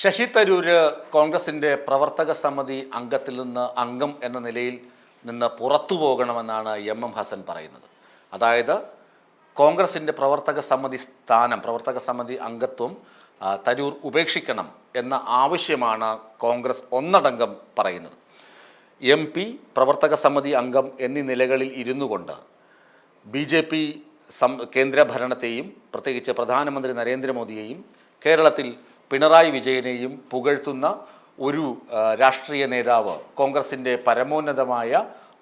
ശശി തരൂര് കോൺഗ്രസിന്റെ പ്രവർത്തക സമിതി അംഗത്തിൽ നിന്ന് അംഗം എന്ന നിലയിൽ നിന്ന് പുറത്തു പോകണമെന്നാണ് എം എം ഹസൻ പറയുന്നത്. അതായത് കോൺഗ്രസിന്റെ പ്രവർത്തക സമിതി സ്ഥാനം പ്രവർത്തക സമിതി അംഗത്വം തരൂർ ഉപേക്ഷിക്കണം എന്ന ആവശ്യമാണ് കോൺഗ്രസ് ഒന്നടങ്കം പറയുന്നത്. എം പി പ്രവർത്തക സമിതി അംഗം എന്നീ നിലകളിൽ ഇരുന്നു കൊണ്ട് ബി ജെ പി സം കേന്ദ്രഭരണത്തെയും പ്രത്യേകിച്ച് പ്രധാനമന്ത്രി നരേന്ദ്രമോദിയെയും കേരളത്തിൽ പിണറായി വിജയനെയും പുകഴ്ത്തുന്ന ഒരു രാഷ്ട്രീയ നേതാവ് കോൺഗ്രസിന്റെ പരമോന്നതമായ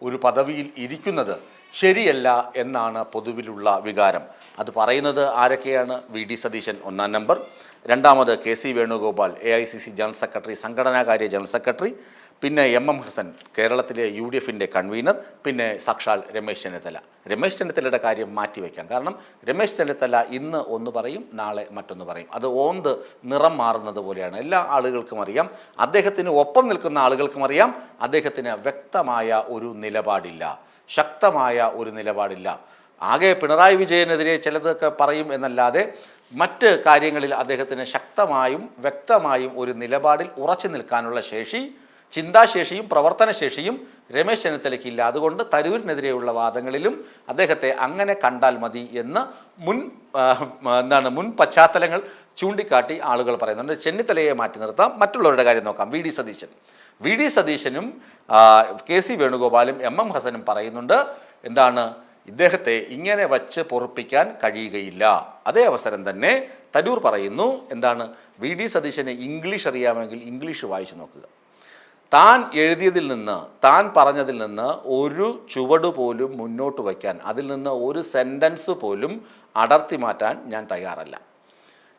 ഒരു പദവിയിൽ ഇരിക്കുന്നത് ശരിയല്ല എന്നാണ് പൊതുവിലുള്ള വികാരം. അത് പറയുന്നത് ആരൊക്കെയാണ്? വി. ഡി. സതീശൻ ഒന്നാം നമ്പർ. രണ്ടാമത് K. C. Venugopal A. I. C. C general secretary സംഘടനാകാര്യ general secretary. പിന്നെ എം എം ഹസൻ കേരളത്തിലെ യു ഡി എഫിന്റെ കൺവീനർ പിന്നെ സാക്ഷാൽ രമേശ് ചെന്നിത്തല. രമേശ് ചെന്നിത്തലയുടെ കാര്യം മാറ്റിവെക്കാം കാരണം രമേശ് ചെന്നിത്തല ഇന്ന് ഒന്ന് പറയും നാളെ മറ്റൊന്ന് പറയും. അത് ഓന്ത് നിറം മാറുന്നത് പോലെയാണ്. എല്ലാ ആളുകൾക്കും അറിയാം. അദ്ദേഹത്തിന് ഒപ്പം നിൽക്കുന്ന ആളുകൾക്കും അറിയാം. അദ്ദേഹത്തിന് വ്യക്തമായ ഒരു നിലപാടില്ല. ശക്തമായ ഒരു നിലപാടില്ല. ആകെ പിണറായി വിജയനെതിരെ ചിലതൊക്കെ പറയും എന്നല്ലാതെ മറ്റ് കാര്യങ്ങളിൽ അദ്ദേഹത്തിന് ശക്തമായും വ്യക്തമായും ഒരു നിലപാടിൽ ഉറച്ചു നിൽക്കാനുള്ള ശേഷി ചിന്താശേഷിയും പ്രവർത്തനശേഷിയും രമേശ് ചെന്നിത്തലയ്ക്ക് ഇല്ല അതുകൊണ്ട് തരൂരിനെതിരെയുള്ള വാദങ്ങളിലും അദ്ദേഹത്തെ അങ്ങനെ കണ്ടാൽ മതി എന്ന് മുൻ എന്താണ് മുൻ പശ്ചാത്തലങ്ങൾ ചൂണ്ടിക്കാട്ടി ആളുകൾ പറയുന്നുണ്ട്. ചെന്നിത്തലയെ മാറ്റി നിർത്താം. മറ്റുള്ളവരുടെ കാര്യം നോക്കാം. V D Satheesan. V D സതീശനും കെ സി വേണുഗോപാലും എം എം ഹസനും പറയുന്നുണ്ട് എന്താണ് ഇദ്ദേഹത്തെ ഇങ്ങനെ വച്ച് പൊറുപ്പിക്കാൻ കഴിയുകയില്ല. അതേ അവസരം തന്നെ തരൂർ പറയുന്നു എന്താണ് വി ഡി സതീശന് ഇംഗ്ലീഷ് അറിയാമെങ്കിൽ ഇംഗ്ലീഷ് വായിച്ചു നോക്കുക. താൻ എഴുതിയതിൽ നിന്ന് താൻ പറഞ്ഞതിൽ നിന്ന് ഒരു ചുവട് പോലും മുന്നോട്ട് വയ്ക്കാൻ അതിൽ നിന്ന് ഒരു സെന്റൻസ് പോലും അടർത്തി മാറ്റാൻ ഞാൻ തയ്യാറല്ല.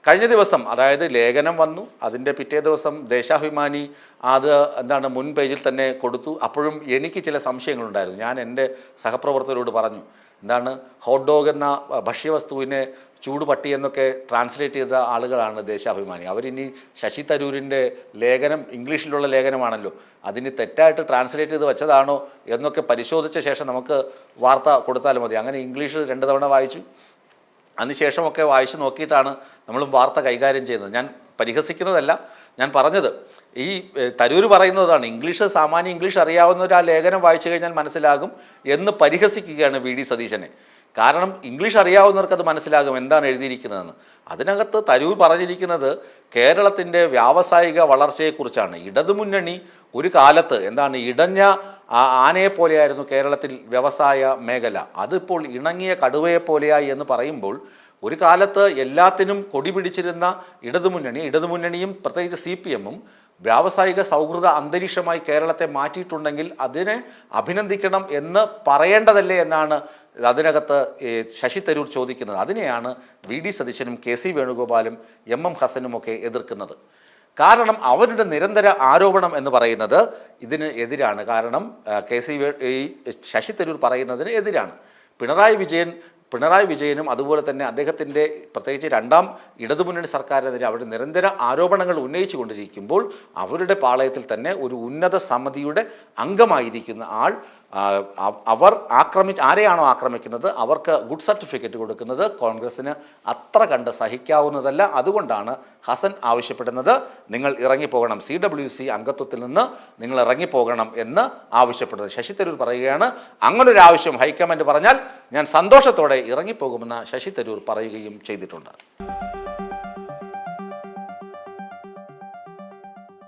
കഴിഞ്ഞ ദിവസം അതായത് ലേഖനം വന്നു അതിന്റെ പിറ്റേ ദിവസം ദേശാഭിമാനി അത് എന്താണ് മുൻ പേജിൽ തന്നെ കൊടുത്തു. അപ്പോഴും എനിക്ക് ചില സംശയങ്ങളുണ്ടായിരുന്നു. ഞാൻ എന്റെ സഹപ്രവർത്തകരോട് പറഞ്ഞു എന്താണ് ഹോട്ട് ഡോഗ് എന്ന ഭക്ഷ്യവസ്തുവിനെ ചൂടുപട്ടി എന്നൊക്കെ ട്രാൻസ്ലേറ്റ് ചെയ്ത ആളുകളാണ് ദേശാഭിമാനി. അവരിനി ശശി തരൂരിന്റെ ലേഖനം ഇംഗ്ലീഷിലുള്ള ലേഖനമാണല്ലോ അതിന് തെറ്റായിട്ട് ട്രാൻസ്ലേറ്റ് ചെയ്ത് വെച്ചതാണോ എന്നൊക്കെ പരിശോധിച്ച ശേഷം നമുക്ക് വാർത്ത കൊടുത്താലും മതി. അങ്ങനെ ഇംഗ്ലീഷ് രണ്ട് തവണ വായിച്ചു. അതിനുശേഷമൊക്കെ വായിച്ചു നോക്കിയിട്ടാണ് നമ്മൾ വാർത്ത കൈകാര്യം ചെയ്യുന്നത്. ഞാൻ പരിഹസിക്കുന്നതല്ല ഞാൻ പറഞ്ഞത്. ഈ തരൂർ പറയുന്നതാണ് ഇംഗ്ലീഷ് സാമാന്യ ഇംഗ്ലീഷ് അറിയാവുന്ന ഒരു ആ ലേഖനം വായിച്ചു കഴിഞ്ഞാൽ മനസ്സിലാകും എന്ന് പരിഹസിക്കുകയാണ് വി. ഡി. സതീശനെ. കാരണം ഇംഗ്ലീഷ് അറിയാവുന്നവർക്ക് അത് മനസ്സിലാകും എന്താണ് എഴുതിയിരിക്കുന്നതെന്ന്. അതിനകത്ത് തരൂർ പറഞ്ഞിരിക്കുന്നത് കേരളത്തിന്റെ വ്യാവസായിക വളർച്ചയെക്കുറിച്ചാണ്. ഇടതുമുന്നണി ഒരു കാലത്ത് എന്താണ് ഇടഞ്ഞ ആനയെ പോലെയായിരുന്നു കേരളത്തിൽ വ്യവസായ മേഖല. അതിപ്പോൾ ഇണങ്ങിയ കടുവയെ പോലെയായി എന്ന് പറയുമ്പോൾ ഒരു കാലത്ത് എല്ലാത്തിനും കൊടി പിടിച്ചിരുന്ന ഇടതുമുന്നണി ഇടതുമുന്നണിയും പ്രത്യേകിച്ച് സി പി എമ്മും വ്യാവസായിക സൗഹൃദ അന്തരീക്ഷമായി കേരളത്തെ മാറ്റിയിട്ടുണ്ടെങ്കിൽ അതിനെ അഭിനന്ദിക്കണം എന്ന് പറയേണ്ടതല്ലേ എന്നാണ് അതിനകത്ത് ശശി തരൂർ ചോദിക്കുന്നത്. അതിനെയാണ് വി ഡി സതീശനും കെ സി വേണുഗോപാലും എം എം ഹസനും ഒക്കെ എതിർക്കുന്നത്. കാരണം അവരുടെ നിരന്തര ആരോപണം എന്ന് പറയുന്നത് ഇതിന് എതിരാണ്. കാരണം കെ സി ഈ ശശി തരൂർ പറയുന്നതിന് എതിരാണ്. പിണറായി വിജയൻ പിണറായി വിജയനും അതുപോലെ തന്നെ അദ്ദേഹത്തിന്റെ പ്രത്യേകിച്ച് രണ്ടാം ഇടതുമുന്നണി സർക്കാരിനെതിരെ അവർ നിരന്തര ആരോപണങ്ങൾ ഉന്നയിച്ചു കൊണ്ടിരിക്കുമ്പോൾ അവരുടെ പാളയത്തിൽ തന്നെ ഒരു ഉന്നത സമിതിയുടെ അംഗമായിരിക്കുന്ന ആൾ അവർ ആക്രമിച്ച് ആരെയാണോ ആക്രമിക്കുന്നത് അവർക്ക് ഗുഡ് സർട്ടിഫിക്കറ്റ് കൊടുക്കുന്നത് കോൺഗ്രസ്സിന് അത്ര കണ്ട് സഹിക്കാവുന്നതല്ല. അതുകൊണ്ടാണ് ഹസൻ ആവശ്യപ്പെടുന്നത് നിങ്ങൾ ഇറങ്ങിപ്പോകണം സി ഡബ്ല്യു സി അംഗത്വത്തിൽ നിന്ന് നിങ്ങൾ ഇറങ്ങിപ്പോകണം എന്ന് ആവശ്യപ്പെടുന്നത്. ശശി തരൂർ പറയുകയാണ് അങ്ങനൊരു ആവശ്യം ഹൈക്കമാൻഡ് പറഞ്ഞാൽ ഞാൻ സന്തോഷത്തോടെ ഇറങ്ങിപ്പോകുമെന്ന് ശശി തരൂർ പറയുകയും ചെയ്തിട്ടുണ്ട്.